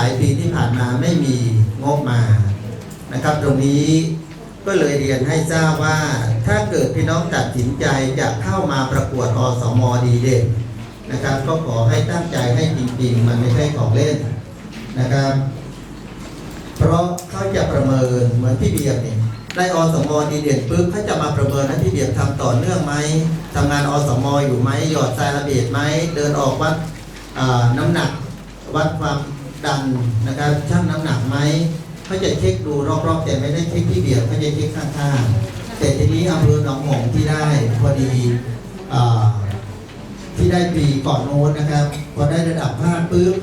หลายปีที่ผ่านมาไม่มีงบมานะครับ ตรงนี้ก็เลยเรียนให้ทราบว่าถ้าเกิดพี่น้องตัดสินใจจะเข้ามาประกวดอสมดีเด่นนะครับ ก็ขอให้ตั้งใจให้จริงๆ มันไม่ใช่ของเล่นนะครับ เพราะเขาจะประเมินเหมือนพี่เบียร์เนี่ยได้อสมดีเด่นปุ๊บเขาจะมาประเมินนะพี่เบียร์ทำต่อเนื่องไหมทำงานอสมอยู่ไหมหยอดทรายระเบียดไหมเดินออกวัดน้ำหนักวัดความ ดันนะครับชั่งน้ำหนักไหมเขาจะเช็คดูรอบๆ แต่ไม่ได้เช็คที่เบียร์เขาจะเช็คข้างๆแต่ทีนี้อำเภอหนองหงส์ที่ได้พอดีอที่ได้ปีก่อนโน้นนะครับพอได้ระดับภาปุ๊บ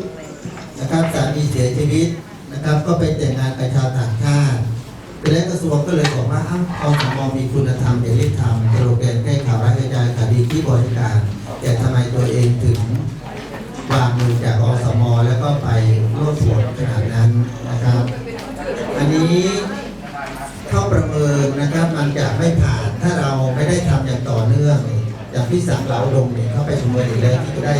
นะครับสามีเสียชีวิตนะครับ ก็ไปแต่งงานกับชาวต่างชาติแล้วกระทรวงก็เลยบอกว่าอ้าวเอาสมมีคุณธรรมอย่ารีบทำจะโลแกนแก้ข่าวร้ายกระจายคดีที่บริการ แต่ทำไมตัวเองถึง วางมือจากอสม แล้วก็ไปรวบรวมขนาดนั้นนะครับ อันนี้เข้า ประเมินนะครับ มันจะไม่ผ่านถ้าเราไม่ได้ทำอย่างต่อเนื่องอย่างพี่สังเหลาลงเนี่ยเข้าไปประเมินอีกแล้วที่ได้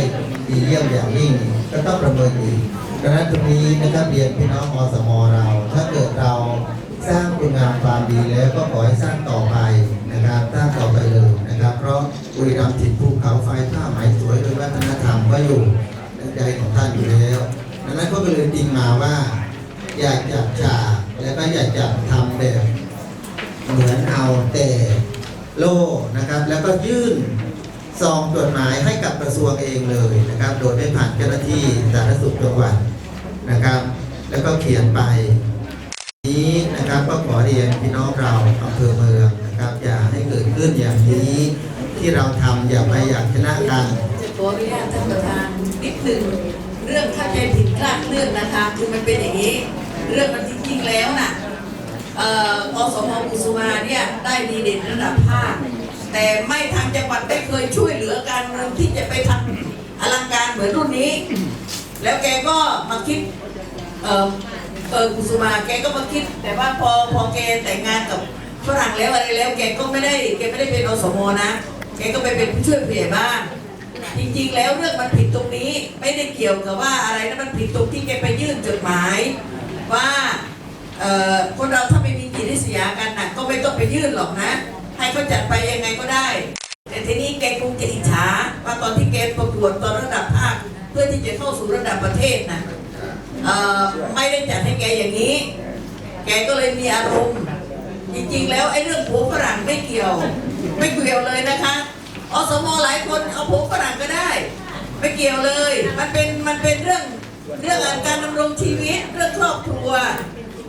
ดีเยี่ยมอย่างยิ่งก็ต้องประเมินอีกดังนั้นตรงนี้นะครับเรียนพี่น้องอสมเรา ถ้าเกิดเราสร้างคุณงามความดีแล้วก็ขอให้สร้างต่อไปนะครับสร้างต่อไปเลยนะครับ เพราะบุรีรัมย์ถิ่นภูเขาไฟผ้าไหมสวยด้วยวัฒนธรรมก็อยู่ในใจของท่านอยู่แล้วดังนั้นก็เลยจริงมาว่า อยากจับฉากแล้วก็อยากจะทำแบบ เหมือนเอาแต่โล่นะครับ แล้วก็ยื่นซองจดหมายให้กับกระทรวงเองเลยนะครับ โดยไม่ผ่านเจ้าหน้าที่สาธารณสุขจังหวัดนะครับ แล้วก็เขียนไป นี้นะครับก็ขอเรียนพี่น้องเราอำเภอเมืองนะครับ อย่าให้เกิดขึ้นอย่างนี้ที่เราทำอย่าไปอยากชนะกันจะขออนุญาตท่านประธานนิดหนึ่งเรื่องข้าใจผิดคลาดเคลื่อนนะคะ คือมันเป็นอย่างนี้ เรื่องมันจริงๆแล้วนะ อ่ออสมกุสุมาเนี่ยได้ดีเด่นระดับภาคแต่ไม่ทางจังหวัดได้เคยช่วยเหลือการเมืองที่จะไปทำอลังการเหมือนรุ่นนี้ แล้วแกก็มาคิดเออเออกุสุมาแกก็มาคิด แต่ว่าพอพอแกแต่งงานกับฝรั่งแล้วอะไรแล้วแกก็ไม่ได้แกไม่ได้เป็นอสมนะแกก็ไปเป็นผู้ช่วยผู้ใหญ่บ้านจริงๆ แล้วเรื่องมันผิดตรงนี้ไม่ได้เกี่ยวกับว่าอะไรนะมันผิดตรงที่แกไปยื่นจดหมาย ว่าคนเราียกันนะก็ไม่ต้องไปยื่นหรอกนะ ให้เขาจัดไปยังไงก็ได้ แต่ทีนี้แกคงจะอิจฉาว่าตอนที่แกประกวดตอนระดับภาคเพื่อที่จะเข้าสู่ระดับประเทศนะไม่ได้จัดให้แกอย่างนี้ แกก็เลยมีอารมณ์ จริงๆ แล้วไอ้เรื่องผัวฝรั่งไม่เกี่ยว ไม่เกี่ยวเลยนะคะอสมหลายคนเอาผัวฝรั่งก็ได้ ไม่เกี่ยวเลย มันเป็นมันเป็นเรื่องเรื่องการดำรงชีวิตเรื่องครอบครัว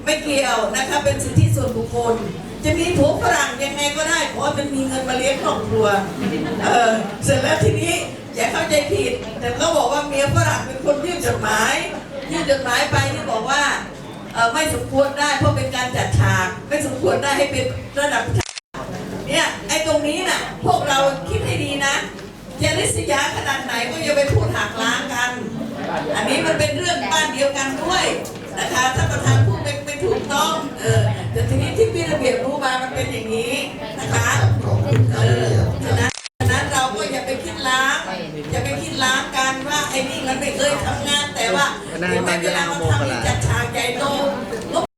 ไม่เกี่ยวนะคะ เป็นสิทธิส่วนบุคคล จะมีผัวฝรั่งยังไงก็ได้ขอให้มันมีเงินมาเลี้ยงครอบครัวเออเสร็จแล้วทีนี้อย่าเข้าใจผิด แต่เขาบอกว่าเมียฝรั่งเป็นคนยื่นจดหมายยื่นจดหมายไปที่บอกว่าเออไม่สมควรได้เพราะเป็นการจัดฉากไม่สมควรได้ให้เป็นระดับเนี่ยไอ้ตรงนี้น่ะพวกเราคิดให้ดีนะจะริษยาขนาดไหนก็อย่าไปพูดหักล้างกัน อันนี้มันเป็นเรื่องบ้านเดียวกันด้วยนะคะถ้านประธาน เป็นอย่างนี้นะคะเออฉะนั้นฉะนั้นเราก็อย่าไปคิดล้างอย่าไปคิดล้างกันว่าไอ้นี่มันไม่เคยทำงานแต่ว่าที่มันเวลามันทำ